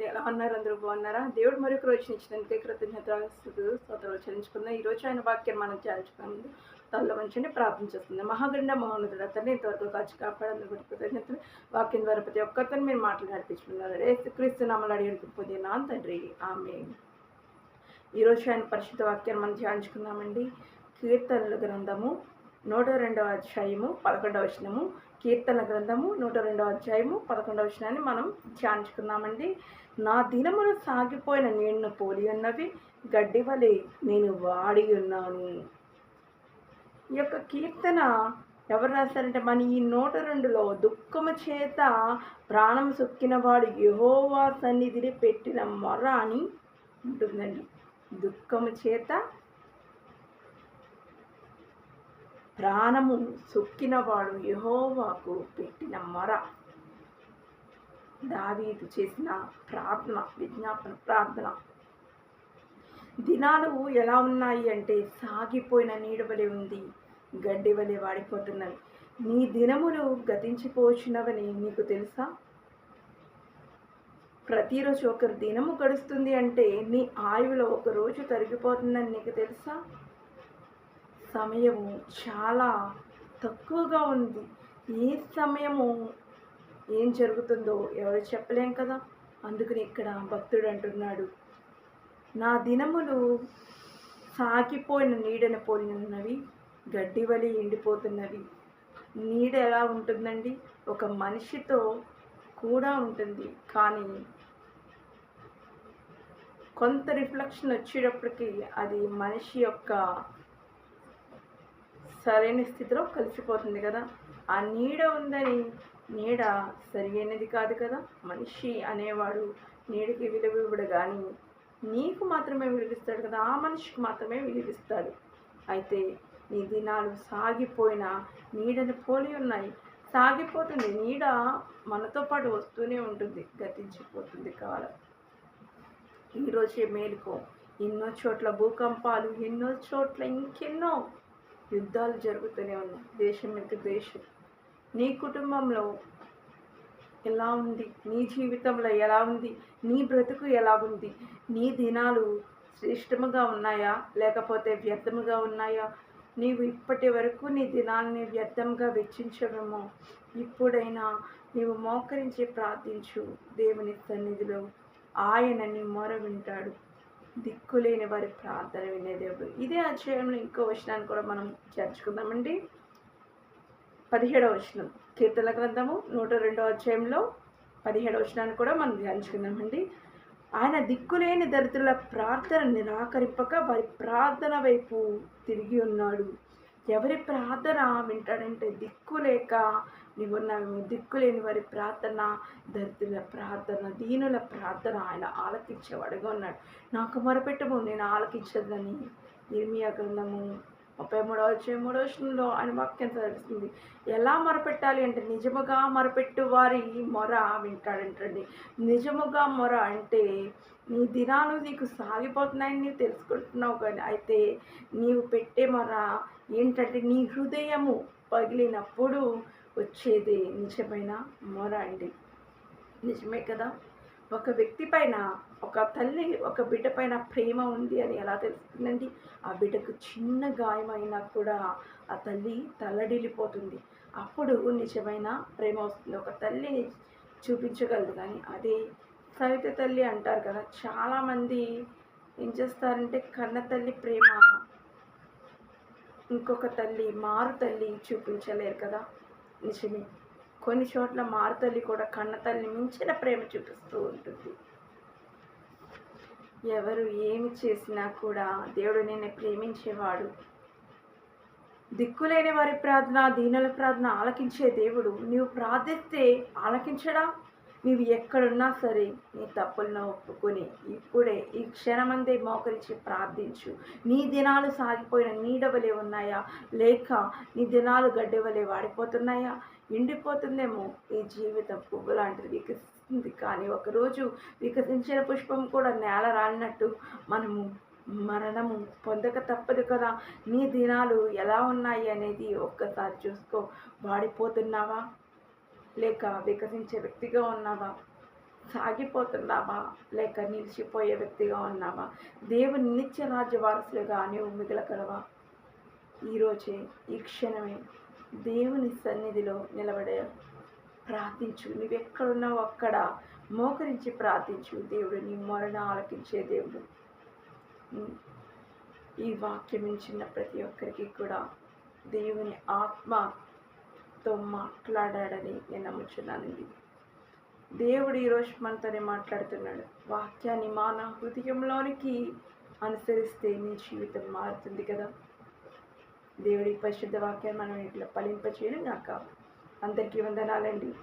అండి ఎలా ఉన్నారు? అందరూ బాగున్నారా? దేవుడు మరొక రోజు ఇచ్చినందుకే కృతజ్ఞతలు స్తోత్రాలు చెల్లించుకుందాం ఈ రోజు ఆయన వాక్యం మనం చేర్చుకుంది ముందు తల్ల మంచిని ప్రార్థన చేస్తుంది. మహాగండ మహోన్నతుడు అతన్ని ఇంతవరకు కాచి కాపాడని కూడా కృతజ్ఞతలు. వాక్యం ద్వారా ప్రతి ఒక్కరిని మీరు మాటలు నడిపించుకున్నారు క్రీస్తు నామలు అడిగి పొందినా తండ్రి. ఆమె ఈరోజు ఆయన పరిశుద్ధ వాక్యాన్ని మనం ధ్యానించుకుందామండి కీర్తనల గ్రంథము నూట రెండవ అధ్యాయము పదకొండవ వచనము. కీర్తన గ్రంథము నూట రెండవ అధ్యాయము పదకొండవ వచనాన్ని మనం ధ్యానించుకున్నామండి నా దినములు సాగిపోయిన నేను పోలి ఉన్నవి గడ్డి వలె నేను వాడి ఉన్నాను. ఈ యొక్క కీర్తన ఎవరు రాశారంటే మన ఈ నూట రెండులో దుఃఖము చేత ప్రాణం సొక్కినవాడు యహోవా సన్నిధిని పెట్టిన మొర అని ఉంటుందండి. దుఃఖము చేత ప్రాణము సొక్కినవాడు యహోవాకు పెట్టిన మొర. దావీదు చేసిన ప్రార్థన విజ్ఞాపన ప్రార్థన. దినాలు ఎలా ఉన్నాయి అంటే సాగిపోయిన నీడ వలె ఉంది గడ్డి వలె వాడిపోతున్నాయి నీ దినములు గతించిపోచున్నవని నీకు తెలుసా? ప్రతిరోజు ఒకరు దినము గడుస్తుంది అంటే నీ ఆయువులో ఒక రోజు తరిగిపోతుందని నీకు తెలుసా? సమయము చాలా తక్కువగా ఉంది. ఏ సమయము ఏం జరుగుతుందో ఎవరు చెప్పలేం కదా? అందుకని ఇక్కడ భక్తుడు అంటున్నాడు. నా దినములు సాగిపోయిన నీడను పోలినవి గడ్డి వలి ఎండిపోతున్నవి. నీడ ఎలా ఉంటుందండి? ఒక మనిషితో కూడా ఉంటుంది. కానీ కొంత రిఫ్లెక్షన్ వచ్చేటప్పటికి అది మనిషి యొక్క సరైన స్థితిలో కలిసిపోతుంది కదా. ఆ నీడ ఉందని నీడ సరైనది కాదు కదా. మనిషి అనేవాడు నీడకి విలువ ఇవ్వడు కానీ నీకు మాత్రమే విలువిస్తాడు కదా. ఆ మనిషికి మాత్రమే విలువిస్తాడు. అయితే నీ దినాలు సాగిపోయిన నీడని పోలి ఉన్నాయి. సాగిపోతుంది. నీడ మనతో పాటు వస్తూనే ఉంటుంది. గతించిపోతుంది కాలం. ఈరోజే మేలుకో. ఎన్నో చోట్ల భూకంపాలు ఎన్నో చోట్ల ఇంకెన్నో యుద్ధాలు జరుగుతూనే ఉన్నాయి. దేశం మీద దేశం నీ కుటుంబంలో ఎలా ఉంది? నీ జీవితంలో ఎలా ఉంది? నీ బ్రతుకు ఎలా ఉంది? నీ దినాలు శ్రేష్టముగా ఉన్నాయా? లేకపోతే వ్యర్థముగా ఉన్నాయా? నీవు ఇప్పటి వరకు నీ దినాల్ని వ్యర్థంగా వెచ్చించవేమో ఇప్పుడైనా నీవు మోకరించి ప్రార్థించు. దేవుని సన్నిధిలో ఆయన నీ మొర వింటాడు. దిక్కులేని వారి ప్రార్థన వినే దేవుడు. ఇదే అధ్యాయంలో ఇంకో వచనాన్ని కూడా మనం చేర్చుకుందామండి. పదిహేడవ వచనం. కీర్తన గ్రంథము నూట రెండవ అధ్యాయంలో పదిహేడవ వచనాన్ని కూడా మనం ధ్యానించుకుందామండి. ఆయన దిక్కులేని దరిద్రుల ప్రార్థన నిరాకరింపక వారి ప్రార్థన వైపు తిరిగి ఉన్నాడు. ఎవరి ప్రార్థన వింటాడంటే దిక్కు లేక నీవు నా దిక్కులేని వారి ప్రార్థన దరిద్రుల ప్రార్థన దీనుల ప్రార్థన ఆయన ఆలకించేవాడుగా ఉన్నాడు. నాకు మొరపెట్టము నేను ఆలకించదని ఇర్మియా గ్రంథము ముప్పై మూడవ వచ్చే మూడవ వచనంలో ఆయన వాక్యం తెలుస్తుంది ఎలా మొరపెట్టాలి అంటే నిజముగా మొరపెట్టు వారి మొర వింటాడంటండి. నిజముగా మొర అంటే నీ దినాలు నీకు సాగిపోతున్నాయని నీవు తెలుసుకుంటున్నావు కానీ అయితే నీవు పెట్టే మొర ఏంటంటే నీ హృదయము పగిలినప్పుడు వచ్చేది నిజమైన మొర అండి నిజమే కదా? ఒక వ్యక్తి పైన ఒక తల్లి ఒక బిడ్డ పైన ప్రేమ ఉంది అని ఎలా తెలుస్తుందండి? ఆ బిడ్డకు చిన్న గాయమైనా కూడా ఆ తల్లి తల్లడిల్లిపోతుంది అప్పుడు నిజమైన ప్రేమ వస్తుంది. ఒక తల్లిని చూపించగలదు కానీ అదే సవిత తల్లి అంటారు కదా? చాలామంది ఏం చేస్తారంటే కన్న తల్లి ప్రేమ ఇంకొక తల్లి మారు తల్లి చూపించలేరు కదా? నిజమే కొన్ని చోట్ల మారుతల్లి కూడా కన్నతల్లి మించిన ప్రేమ చూపిస్తూ ఉంటుంది. ఎవరు ఏమి చేసినా కూడా దేవుడు నేను ప్రేమించేవాడు. దిక్కులేని వారి ప్రార్థన దీనుల ప్రార్థన ఆలకించే దేవుడు. నీవు ప్రార్థిస్తే ఆలకించడా? నీవు ఎక్కడున్నా సరే నీ తప్పులను ఒప్పుకొని ఇప్పుడే ఈ క్షణమందే మోకరించి ప్రార్థించు. నీ దినాలు సాగిపోయిన నీడవలే ఉన్నాయా? లేక నీ దినాలు గడ్డవలే వాడిపోతున్నాయా? ఎండిపోతుందేమో ఈ జీవితం పువ్వు లాంటిది వికసిస్తుంది. కానీ ఒకరోజు వికసించిన పుష్పం కూడా నేల రాలినట్టు మనము మరణము పొందక తప్పదు కదా. నీ దినాలు ఎలా ఉన్నాయి అనేది ఒక్కసారి చూసుకో. వాడిపోతున్నావా? లేక వికసించే వ్యక్తిగా ఉన్నావా? సాగిపోతున్నావా? లేక నిలిచిపోయే వ్యక్తిగా ఉన్నావా? దేవుని నిత్య రాజ్య వారసులుగా నీవు మిగలగలవా? ఈరోజే ఈ క్షణమే దేవుని సన్నిధిలో నిలబడే ప్రార్థించు. నువ్వెక్కడున్నావు అక్కడ మోకరించి ప్రార్థించు. దేవుడు నీ మరణ ఆలకించే దేవుడు. ఈ వాక్యం చిన్న ప్రతి ఒక్కరికి కూడా దేవుని ఆత్మ తో మాట్లాడాడని నేను నమ్ముచున్నానండి. దేవుడు ఈరోజు మనతోనే మాట్లాడుతున్నాడు. వాక్యాన్ని మాన హృదయంలోనికి అనుసరిస్తే నీ జీవితం మారుతుంది కదా. దేవుడి పరిశుద్ధ వాక్యాన్ని మనం ఇట్లా ఫలింపచేయడం కాక అందరికీ వందనాలండి.